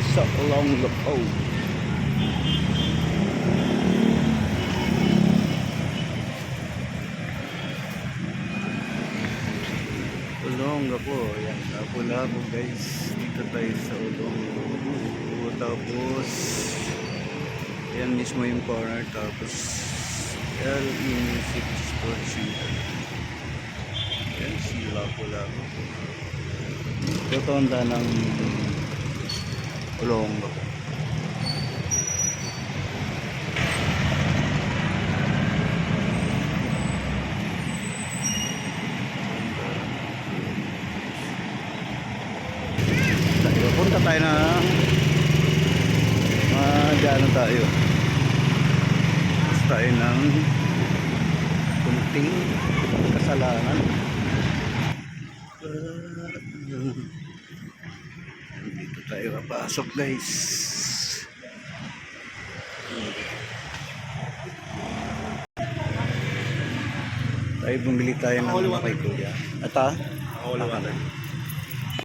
along the coast. Olonga po. Yan. Lapo-lapo guys. Dito tayo sa Olonga. Tapos, yan mismo yung corner. Tapos, LE Music Sports Center. Yan si Lapo-lapo po. Rotonda ng Tayo. Punta tayo na mag-ano tayo. Gusto tayo ng kunting kasalanan. Tayo papasok guys. Tayo bumili tayo ng mga kay kuya. At ah? All water.